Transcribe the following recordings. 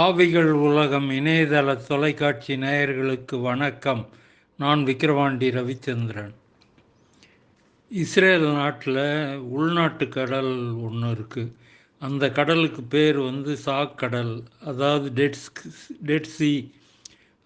ஆவிகள் உலகம் இணையதள தொலைக்காட்சி நேயர்களுக்கு வணக்கம். நான் விக்கிரவாண்டி ரவிச்சந்திரன். இஸ்ரேல் நாட்டில் உள்நாட்டு கடல் ஒன்று இருக்குது அந்த கடலுக்கு பேர் வந்து சாக் கடல் அதாவது டெட்ஸ் டெட் சி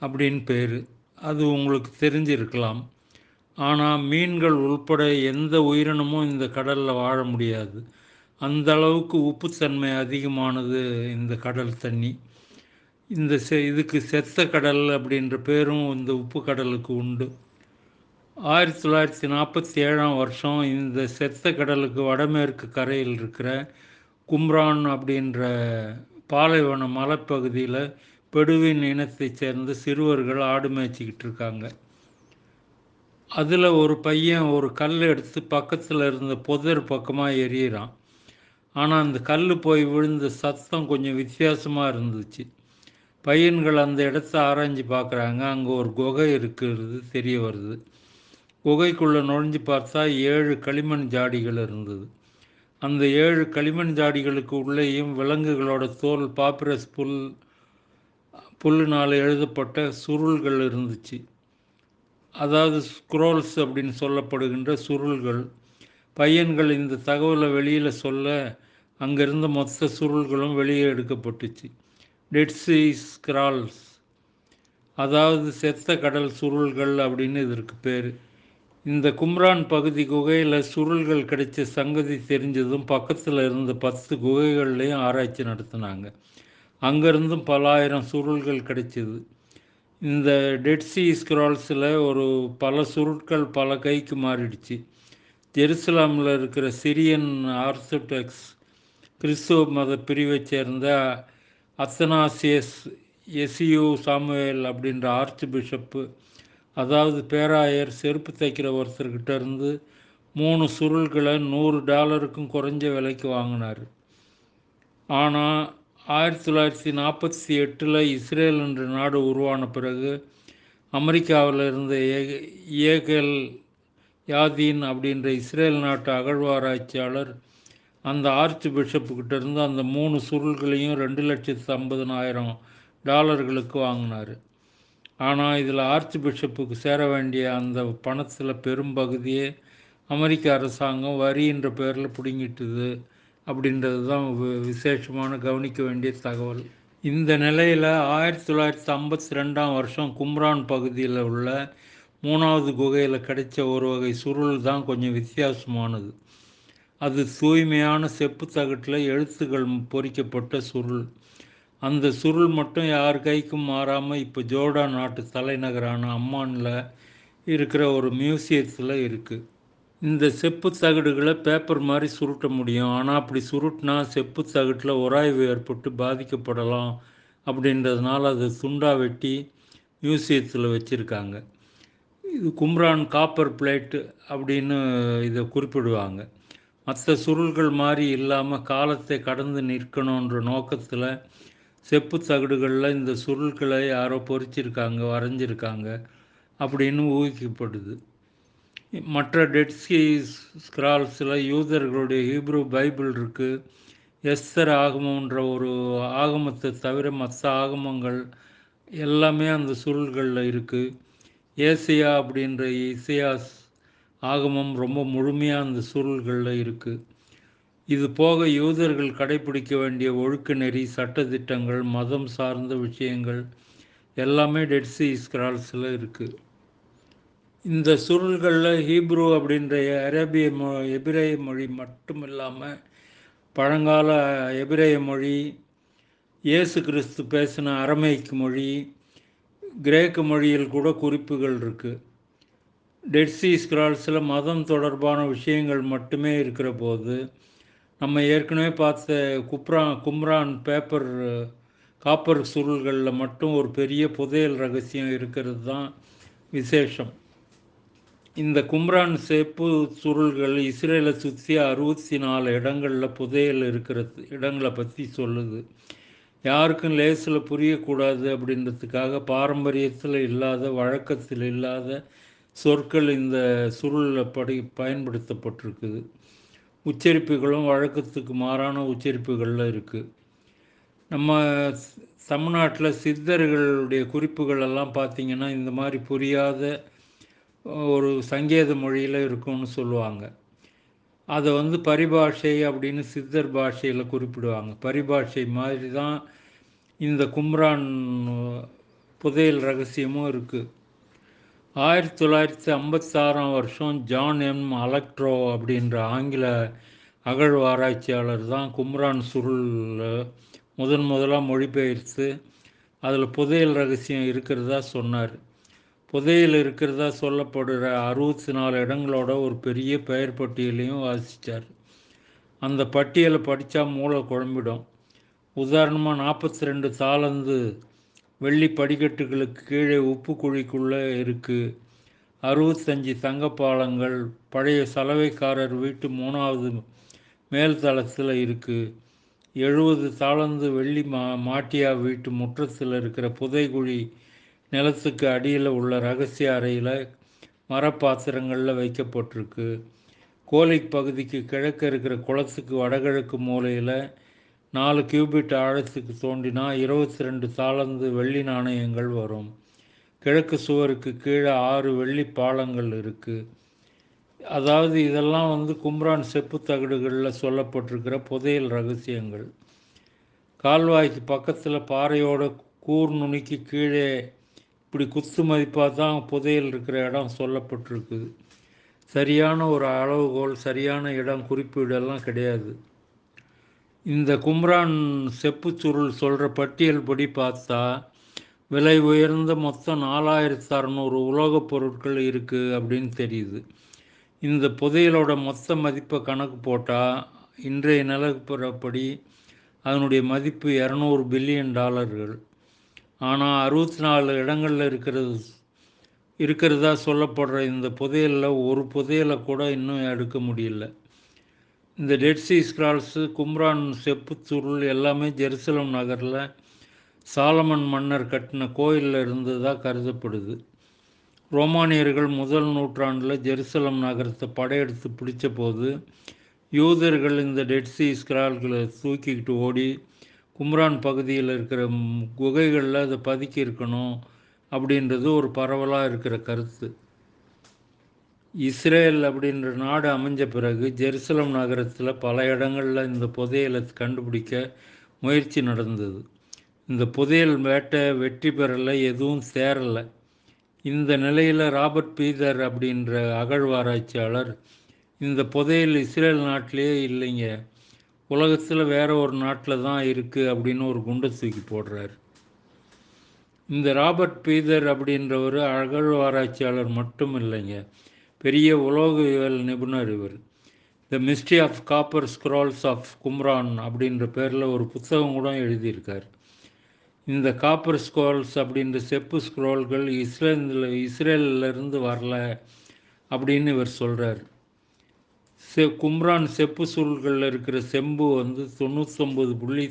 அப்படின்னு பேர். அது உங்களுக்கு தெரிஞ்சிருக்கலாம். ஆனால் மீன்கள் உள்பட எந்த உயிரினமும் இந்த கடலில் வாழ முடியாது. அந்த அளவுக்கு உப்புத்தன்மை அதிகமானது இந்த கடல் தண்ணி. இந்த செ இதுக்கு செத்த கடல் அப்படின்ற பேரும் இந்த உப்பு கடலுக்கு உண்டு. ஆயிரத்தி தொள்ளாயிரத்தி நாற்பத்தி ஏழாம் வருஷம் இந்த செத்த கடலுக்கு வடமேற்கு கரையில் இருக்கிற கும்ரான் அப்படின்ற பாலைவன மலைப்பகுதியில் பெடுவின் இனத்தைச் சேர்ந்த சிறுவர்கள் ஆடு மேய்ச்சிக்கிட்டு இருக்காங்க. அதில் ஒரு பையன் ஒரு கல் எடுத்து பக்கத்தில் இருந்த புதர் பக்கமாக எறிகிறான் ஆனால் அந்த கல் போய் விழுந்த சத்தம் கொஞ்சம் வித்தியாசமாக இருந்துச்சு. பையன்கள் அந்த இடத்த ஆராய்ஞ்சு பார்க்குறாங்க. அங்கே ஒரு குகை இருக்கிறது தெரிய வருது. குகைக்குள்ளே நுழைஞ்சு பார்த்தா ஏழு களிமண் ஜாடிகள் இருந்தது. அந்த ஏழு களிமண் ஜாடிகளுக்கு உள்ளேயும் விலங்குகளோட தோல் பாப்பிரஸ் புல் புல்லுனால் எழுதப்பட்ட சுருள்கள் இருந்துச்சு. அதாவது ஸ்க்ரோல்ஸ் அப்படின்னு சொல்லப்படுகின்ற சுருள்கள். பையன்கள் இந்த தகவலை வெளியில் சொல்ல அங்கிருந்த மொத்த சுருள்களும் வெளியே எடுக்கப்பட்டுச்சு. டெட்ஸி ஸ்கிரால்ஸ் அதாவது செத்த கடல் சுருள்கள் அப்படின்னு இதற்கு பேர். இந்த கும்ரான் பகுதி குகையில் சுருள்கள் கிடைச்ச சங்கதி தெரிஞ்சதும் பக்கத்தில் இருந்த பத்து குகைகள்லேயும் ஆராய்ச்சி நடத்தினாங்க. அங்கேருந்தும் பல ஆயிரம் சுருள்கள் கிடைச்சிது. இந்த டெட்ஸி ஸ்க்ரால்ஸில் ஒரு பல சுருட்கள் பல கைக்கு மாறிடுச்சு. ஜெருசலாமில் இருக்கிற சிரியன் ஆர்த்தடாக்ஸ் கிறிஸ்துவ மத பிரிவைச் சேர்ந்த அத்தனாசியஸ் எசியோ சாமுவேல் அப்படின்ற ஆர்ச் பிஷப்பு அதாவது பேராயர் செருப்பு தைக்கிற ஒருத்தர்கிட்ட இருந்து மூணு சுருள்களை நூறு டாலருக்கும் குறைஞ்ச விலைக்கு வாங்கினார். ஆனால் ஆயிரத்தி தொள்ளாயிரத்தி நாற்பத்தி எட்டில் இஸ்ரேல் என்ற நாடு உருவான பிறகு அமெரிக்காவில் இருந்த ஏ ஏகல் யாதீன் அப்படின்ற இஸ்ரேல் நாட்டு அகழ்வாராய்ச்சியாளர் அந்த ஆர்ச் பிஷப்புக்கிட்ட இருந்து அந்த மூணு சுருள்களையும் ரெண்டு லட்சத்து ஐம்பதுனாயிரம் டாலர்களுக்கு வாங்கினார். ஆனால் இதில் ஆர்ச் பிஷப்புக்கு சேர வேண்டிய அந்த பணத்தில் பெரும்பகுதியே அமெரிக்க அரசாங்கம் வரின்ற பேரில் பிடுங்கிட்டுது அப்படின்றது தான் விசேஷமான கவனிக்க வேண்டிய தகவல். இந்த நிலையில் ஆயிரத்தி தொள்ளாயிரத்தி ஐம்பத்தி ரெண்டாம் வருஷம் கும்ரான் பகுதியில் உள்ள மூணாவது குகையில் கிடைச்ச ஒரு வகை சுருள் தான் கொஞ்சம் வித்தியாசமானது. அது தூய்மையான செப்பு தகட்டில் எழுத்துக்கள் பொறிக்கப்பட்ட சுருள். அந்த சுருள் மட்டும் யார் கைக்கும் மாறாமல் இப்போ ஜோர்டா நாட்டு தலைநகரான அம்மானில் இருக்கிற ஒரு மியூசியத்தில் இருக்குது. இந்த செப்பு தகடுகளை பேப்பர் மாதிரி சுருட்ட முடியும். ஆனால் அப்படி சுருட்டினா செப்பு தகட்டில் உராய்வு ஏற்பட்டு பாதிக்கப்படலாம் அப்படின்றதுனால அதை துண்டா வெட்டி மியூசியத்தில் வச்சுருக்காங்க. இது கும்ரான் காப்பர் பிளேட்டு அப்படின்னு இதை குறிப்பிடுவாங்க. மற்ற சுருள்கள் மாதிரி இல்லாமல் காலத்தை கடந்து நிற்கணுன்ற நோக்கத்தில் செப்பு தகடுகளில் இந்த சுருள்களை யாரோ பொறிச்சிருக்காங்க வரைஞ்சிருக்காங்க அப்படின்னு ஊகிக்கப்படுது. மற்ற டெட்ஸ்கி ஸ்கிரால்ஸில் யூதர்களுடைய ஹீப்ரூ பைபிள் இருக்குது எஸ்தர் ஆகமன்ற ஒரு ஆகமத்தை தவிர மற்ற ஆகமங்கள் எல்லாமே அந்த சுருள்களில் இருக்குது ஏசியா அப்படின்ற இசையாஸ் ஆகமம் ரொம்ப முழுமையாக அந்த சுருள்களில் இருக்குது இது போக யூதர்கள் கடைபிடிக்க வேண்டிய ஒழுக்க நெறி சட்டத்திட்டங்கள் மதம் சார்ந்த விஷயங்கள் எல்லாமே டெட்ஸி ஸ்கிரால்ஸில் இருக்குது இந்த சுருள்களில் ஹீப்ரூ அப்படின்ற அரேபிய மொ எபிரேய மொழி மட்டும் இல்லாமல் பழங்கால எபிரேய மொழி இயேசு கிறிஸ்து பேசின அரமைக்கு மொழி கிரேக்க மொழியில் கூட குறிப்புகள் இருக்குது டெட்ஸி ஸ்கிரால்ஸில் மதம் தொடர்பான விஷயங்கள் மட்டுமே இருக்கிற போது நம்ம ஏற்கனவே பார்த்த குப்ரா கும்ரான் பேப்பர் காப்பர் சுருள்களில் மட்டும் ஒரு பெரிய புதையல் ரகசியம் இருக்கிறது தான் விசேஷம். இந்த கும்ரான் சேப்பு சுருள்கள் இஸ்ரேலை சுற்றி அறுபத்தி நாலு இடங்களில் புதையல் இருக்கிற இடங்களை பற்றி சொல்லுது. யாருக்கும் லேசில் புரியக்கூடாது அப்படின்றதுக்காக பாரம்பரியத்தில் இல்லாத வழக்கத்தில் இல்லாத சொற்கள் இந்த சுருளில் படி பயன்படுத்தப்பட்டிருக்குது. உச்சரிப்புகளும் வழக்கத்துக்கு மாறான உச்சரிப்புகளில் இருக்குது நம்ம தமிழ்நாட்டில் சித்தர்களுடைய குறிப்புகள் எல்லாம் பார்த்தீங்கன்னா இந்த மாதிரி புரியாத ஒரு சங்கேத மொழியில் இருக்கும்னு சொல்லுவாங்க. அதை வந்து பரிபாஷை அப்படின்னு சித்தர் பாஷையில் குறிப்பிடுவாங்க. பரிபாஷை மாதிரி தான் இந்த கும்ரான் புதையல் ரகசியமும் இருக்குது ஆயிரத்தி தொள்ளாயிரத்தி ஐம்பத்தாறாம் வருஷம் ஜான் எம் அலக்ட்ரோ அப்படின்ற ஆங்கில அகழ்வாராய்ச்சியாளர் தான் கும்ரான் சுருள் முதன் முதலாக மொழிபெயர்த்து அதில் புதையல் ரகசியம் இருக்கிறதா சொன்னார். புதையல் இருக்கிறதா சொல்லப்படுற அறுபத்தி நாலு இடங்களோட ஒரு பெரிய பெயர் பட்டியலையும் வாசித்தார் அந்த பட்டியலை படித்தா மூளை குழம்பிடும். உதாரணமாக நாற்பத்தி ரெண்டு தாளந்து வெள்ளி படிக்கட்டுகளுக்கு கீழே உப்பு குழிக்குள்ளே இருக்குது அறுபத்தஞ்சி தங்கப்பாலங்கள் பழைய சலவைக்காரர் வீட்டு மூணாவது மேல் தளத்தில் இருக்குது எழுபது தாளந்து வெள்ளி மா மாட்டியா வீட்டு முற்றத்தில் இருக்கிற புதைகுழி நிலத்துக்கு அடியில் உள்ள ரகசிய அறையில் மரப்பாத்திரங்களில் வைக்கப்பட்டிருக்கு. கோலிக் பகுதிக்கு கிழக்கு இருக்கிற குளத்துக்கு வடகிழக்கு மூலையில் நாலு கியூபிட் ஆழத்துக்கு தோண்டினா இருபத்தி ரெண்டு தாளந்து வெள்ளி நாணயங்கள் வரும். கிழக்கு சுவருக்கு கீழே ஆறு வெள்ளி பாலங்கள் இருக்குது அதாவது இதெல்லாம் வந்து கும்ரான் செப்பு தகடுகளில் சொல்லப்பட்டிருக்கிற புதையல் ரகசியங்கள். கால்வாய்க்கு பக்கத்தில் பாறையோட கூர் நுனிக்கு கீழே இப்படி குத்து மதிப்பாக தான் புதையல் இருக்கிற இடம் சொல்லப்பட்டிருக்குது சரியான ஒரு அளவுகோல் சரியான இடம் குறிப்பீடெல்லாம் கிடையாது. இந்த கும்ரான் செப்பு சுருள் சொல்கிற பட்டியல் படி பார்த்தா விலை உயர்ந்த மொத்தம் நாலாயிரத்து அறநூறு உலோகப் பொருட்கள் இருக்குது அப்படின்னு தெரியுது. இந்த புதையலோட மொத்த மதிப்பை கணக்கு போட்டால் இன்றைய நிலப்படி அதனுடைய மதிப்பு இரநூறு பில்லியன் டாலர்கள். ஆனால் அறுபத்தி நாலு இடங்களில் இருக்கிறது இருக்கிறதா சொல்லப்படுற இந்த புதையலில் ஒரு புதையலை கூட இன்னும் எடுக்க முடியல. இந்த டெட்ஸி ஸ்கிரால்ஸு கும்ரான் செப்புச்சுருள் எல்லாமே ஜெருசலம் நகரில் சாலமன் மன்னர் கட்டின கோயிலில் இருந்ததாக கருதப்படுது. ரோமானியர்கள் முதல் நூற்றாண்டில் ஜெருசலம் நகரத்தை படையெடுத்து பிடிச்ச போது யூதர்கள் இந்த டெட்ஸி ஸ்கிரால்களை தூக்கிக்கிட்டு ஓடி கும்ரான் பகுதியில் இருக்கிற குகைகளில் அதை பதுக்கி இருக்கணும் அப்படின்றது ஒரு பரவலாக இருக்கிற கருத்து. இஸ்ரேல் அப்படின்ற நாடு அமைஞ்ச பிறகு ஜெருசலம் நகரத்தில் பல இடங்களில் இந்த புதையலை கண்டுபிடிக்க முயற்சி நடந்தது. இந்த புதையல் வேட்டை வெற்றி பெறலை எதுவும் சேரலை. இந்த நிலையில் ராபர்ட் பீதர் அப்படின்ற அகழ்வாராய்ச்சியாளர் இந்த புதையல் இஸ்ரேல் நாட்டிலேயே இல்லைங்க. உலகத்தில் வேற ஒரு நாட்டில் தான் இருக்குது அப்படின்னு ஒரு குண்டை தூக்கி போடுறார். இந்த ராபர்ட் பீதர் அப்படின்றவர் அகழ்வாராய்ச்சியாளர் மட்டும் இல்லைங்க. பெரிய உலோகவியல் நிபுணர் இவர். The mystery of copper scrolls of Qumran அப்படின்ற பேரில் ஒரு புத்தகம் கூட எழுதியிருக்கார். இந்த காப்பர் ஸ்க்ரோல்ஸ் அப்படின்ற செப்பு ஸ்க்ரோல்கள் இஸ்ரேலில் இஸ்ரேலிருந்து வரல அப்படின்னு இவர் சொல்கிறார் செ கும்ரான் செப்பு சுருள்களில் இருக்கிற செம்பு வந்து தொண்ணூற்றொம்பது புள்ளி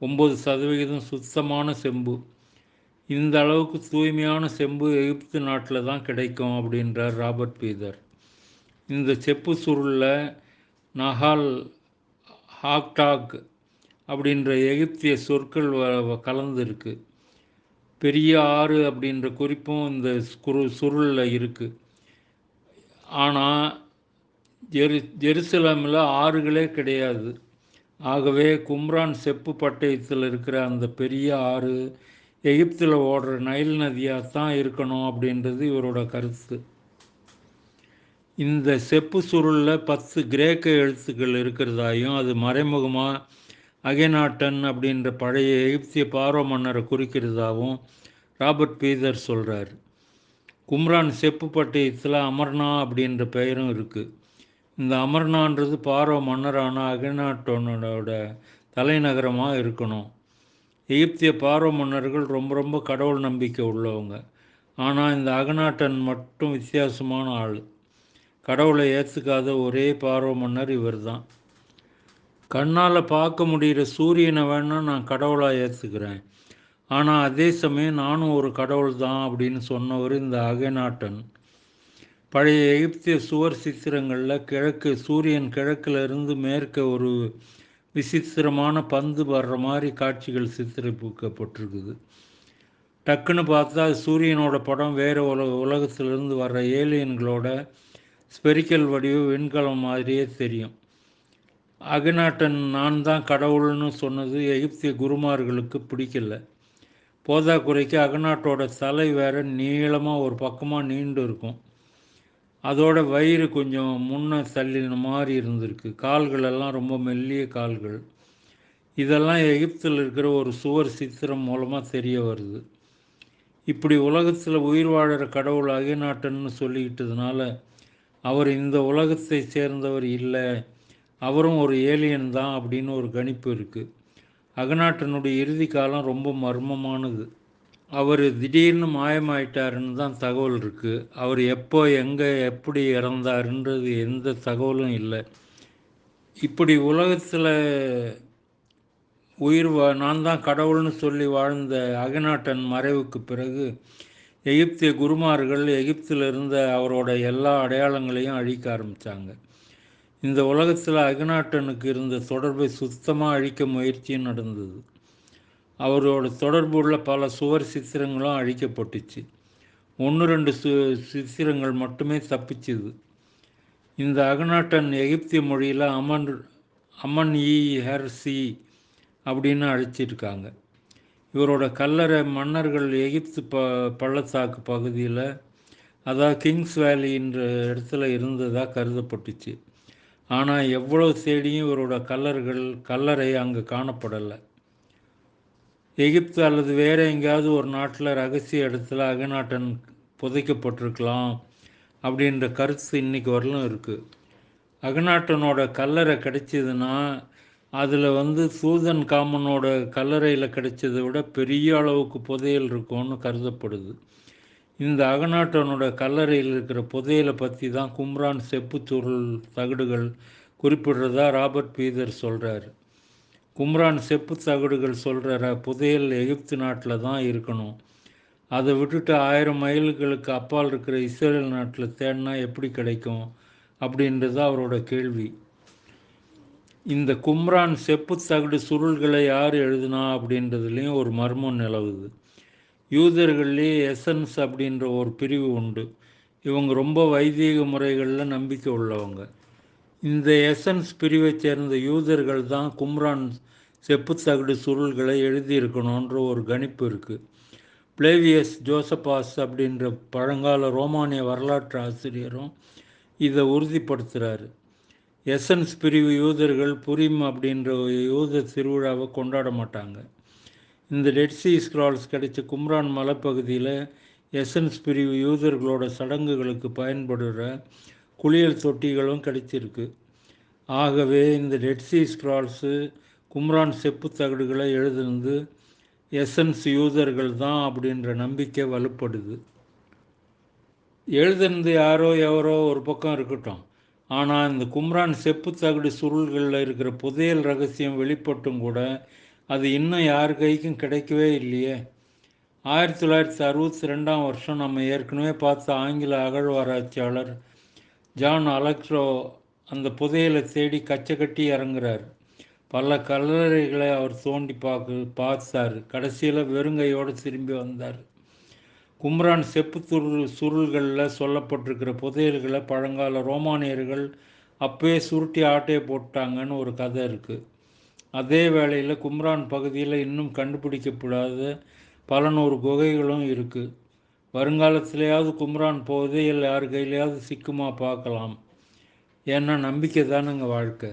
ஒம்பது சதவிகிதம் சுத்தமான செம்பு. இந்த அளவுக்கு தூய்மையான செம்பு எகிப்து நாட்டில் தான் கிடைக்கும் அப்படின்றார் ராபர்ட் பீதர். இந்த செப்பு சுருளில் நஹால் ஹாக்டாக் அப்படின்ற எகிப்திய சொற்கள் கலந்துருக்கு. பெரிய ஆறு அப்படின்ற குறிப்பும் இந்த குரு சுருளில் இருக்குது ஆனால் ஜெரு ஜெருசலமில் ஆறுகளே கிடையாது. ஆகவே கும்ரான் செப்பு பட்டயத்தில் இருக்கிற அந்த பெரிய ஆறு எகிப்தில் ஓடுற நைல் நதியாக தான் இருக்கணும் அப்படின்றது இவரோட கருத்து. இந்த செப்பு சுருளில் பத்து கிரேக்க எழுத்துக்கள் இருக்கிறதாயும் அது மறைமுகமாக அகேனாட்டன் அப்படின்ற பழைய எகிப்திய பாரோ மன்னரை குறிக்கிறதாகவும் ராபர்ட் பீதர் சொல்கிறார் கும்ரான் செப்பு பட்டயத்தில் அமர்னா அப்படின்ற பெயரும் இருக்குது இந்த அமர்னான்றது பாரோ மன்னரான அகேனாட்டனோட தலைநகரமாக இருக்கணும். எகிப்திய பார்வ மன்னர்கள் ரொம்ப ரொம்ப கடவுள் நம்பிக்கை உள்ளவங்க. ஆனால் இந்த அகநாட்டன் மட்டும் வித்தியாசமான ஆள். கடவுளை ஏற்றுக்காத ஒரே பார்வ மன்னர் இவர் தான் கண்ணால் பார்க்க முடிகிற சூரியனை வேணால் நான் கடவுளாக ஏற்றுக்கிறேன் ஆனால் அதே சமயம் நானும் ஒரு கடவுள் தான் அப்படின்னு சொன்னவர் இந்த அகநாட்டன். பழைய எகிப்திய சுவர் சித்திரங்களில் கிழக்கு சூரியன் கிழக்கில் இருந்து மேற்க ஒரு விசித்திரமான பந்து வர்ற மாதிரி காட்சிகள் சித்தரிப்புக்கப்பட்டிருக்குது டக்குன்னு பார்த்தா சூரியனோட படம் வேறு உலக உலகத்திலிருந்து வர்ற ஏலியன்களோட ஸ்பெரிக்கல் வடிவு விண்கலம் மாதிரியே தெரியும். அகநாட்டன் நான் தான் கடவுள்னு சொன்னது எகிப்திய குருமார்களுக்கு பிடிக்கல. போதா குறைக்கு அகநாட்டோட தலை வேற நீளமாக ஒரு பக்கமாக நீண்டு இருக்கும். அதோட வயிறு கொஞ்சம் முன்ன தள்ளின மாதிரி இருந்திருக்கு. கால்களெல்லாம் ரொம்ப மெல்லிய கால்கள். இதெல்லாம் எகிப்தில் இருக்கிற ஒரு சுவர் சித்திரம் மூலமாக தெரிய வருது. இப்படி உலகத்தில் உயிர் வாழற கடவுள் அகிநாட்டன்னு சொல்லிக்கிட்டதுனால அவர் இந்த உலகத்தை சேர்ந்தவர் இல்லை அவரும் ஒரு ஏலியன் தான் அப்படின்னு ஒரு கணிப்பு இருக்குது அகநாட்டனுடைய இறுதி காலம் ரொம்ப மர்மமானது. அவர் திடீர்னு மாயமாயிட்டாருன்னு தான் தகவல் இருக்குது அவர் எப்போ எங்கே எப்படி இறந்தாருன்றது எந்த தகவலும் இல்லை. இப்படி உலகத்தில் உயிர் வா நான் தான் கடவுள்னு சொல்லி வாழ்ந்த அகநாட்டன் மறைவுக்கு பிறகு எகிப்திய குருமார்கள் எகிப்தில் இருந்த அவரோட எல்லா அடையாளங்களையும் அழிக்க ஆரம்பித்தாங்க இந்த உலகத்தில் அகநாட்டனுக்கு இருந்த தொடர்பை சுத்தமாக அழிக்க முயற்சியும் நடந்தது. அவரோட தொடர்பு உள்ள பல சுவர் சித்திரங்களும் அழிக்கப்பட்டுச்சு. ஒன்று ரெண்டு சு சித்திரங்கள் மட்டுமே தப்பிச்சுது. இந்த அகநாட்டன் எகிப்திய மொழியில் அமன் அமன் இ ஹர் சி அப்படின்னு அழைச்சிருக்காங்க. இவரோட கல்லறை மன்னர்கள் எகிப்து ப பள்ளத்தாக்கு பகுதியில் அதாவது கிங்ஸ் வேலின்ற இடத்துல இருந்ததாக கருதப்பட்டுச்சு. ஆனால் எவ்வளோ தேடியும் இவரோட கல்லர்கள் கல்லறை அங்கே காணப்படலை. எகிப்து அல்லது வேறு எங்கேயாவது ஒரு நாட்டில் ரகசிய இடத்துல அகநாட்டன் புதைக்கப்பட்டிருக்கலாம் அப்படின்ற கருத்து இன்றைக்கி வரலும் இருக்குது அகநாட்டனோட கல்லறை கிடைச்சதுன்னா அதில் வந்து சூதன் காமனோட கல்லறையில் கிடைச்சதை விட பெரிய அளவுக்கு புதையல் இருக்கும்னு கருதப்படுது. இந்த அகநாட்டனோட கல்லறையில் இருக்கிற புதையலை பற்றி தான் கும்ரான் செப்புச்சுருள் தகடுகள் குறிப்பிடுறதா ராபர்ட் பீதர் சொல்கிறாரு கும்ரான் செப்பு தகடுகள் சொல்கிற புதையல் எகிப்து நாட்டில் தான் இருக்கணும். அதை விட்டுட்டு ஆயிரம் மைல்களுக்கு அப்பால் இருக்கிற இஸ்ரேல் நாட்டில் தேடினா எப்படி கிடைக்கும்? அப்படின்றது அவரோட கேள்வி. இந்த கும்ரான் செப்பு தகடு சுருள்களை யார் எழுதுனா அப்படின்றதுலேயும் ஒரு மர்மம் நிலவுது. யூதர்கள்லேயே எசன்ஸ் அப்படின்ற ஒரு பிரிவு உண்டு. இவங்க ரொம்ப வைதீக முறைகளில் நம்பிக்கை உள்ளவங்க. இந்த எசன்ஸ் பிரிவை சேர்ந்த யூதர்கள் தான் கும்ரான் செப்புத்தகடு சுருள்களை எழுதியிருக்கணுன்ற ஒரு கணிப்பு இருக்குது பிளேவியஸ் ஜோசபாஸ் அப்படின்ற பழங்கால ரோமானிய வரலாற்று ஆசிரியரும் இதை உறுதிப்படுத்துகிறாரு எசன்ஸ் பிரிவு யூதர்கள் புரிம் அப்படின்ற யூத திருவிழாவை கொண்டாட மாட்டாங்க. இந்த டெட்சி ஸ்க்ரால்ஸ் கிடைச்ச கும்ரான் மலைப்பகுதியில் எசன்ஸ் பிரிவு யூதர்களோட சடங்குகளுக்கு பயன்படுற குளியல் தொட்டிகளும் கிடைச்சிருக்கு. ஆகவே இந்த டெட்சி ஸ்க்ரால்ஸு கும்ரான் செப்பு தகடுகளை எழுதுனது எசன்ஸ் யூதர்கள் தான் அப்படின்ற நம்பிக்கை வலுப்படுது. எழுதுனது யாரோ எவரோ ஒரு பக்கம் இருக்கட்டும். ஆனால் இந்த கும்ரான் செப்பு தகடு சுருள்களில் இருக்கிற புதையல் ரகசியம் வெளிப்பட்டும் கூட அது இன்னும் யார் கைக்கும் கிடைக்கவே இல்லையே. ஆயிரத்தி தொள்ளாயிரத்தி அறுபத்தி ரெண்டாம் வருஷம் நம்ம ஏற்கனவே பார்த்த ஆங்கில அகழ்வாராய்ச்சியாளர் ஜான் அலக்ட்ரோ அந்த புதையலை தேடி கச்சை கட்டி இறங்குறார். பல கல்லறைகளை அவர் தோண்டி பார்க்க பார்த்தார். கடைசியில் வெறுங்கையோடு திரும்பி வந்தார். கும்ரான் செப்பு துருள் சுருள்களில் சொல்லப்பட்டிருக்கிற புதையல்களை பழங்கால ரோமானியர்கள் அப்பயே சுருட்டி ஆட்டையை போட்டாங்கன்னு ஒரு கதை இருக்குது அதே வேளையில் கும்ரான் பகுதியில் இன்னும் கண்டுபிடிக்கப்படாத பல நூறு குகைகளும் இருக்குது வருங்காலத்திலேயாவது கும்ரான் புதையல் யார் கையிலையாவது சிக்குமா பார்க்கலாம். ஏன்னா நம்பிக்கை தானுங்க வாழ்க்கை.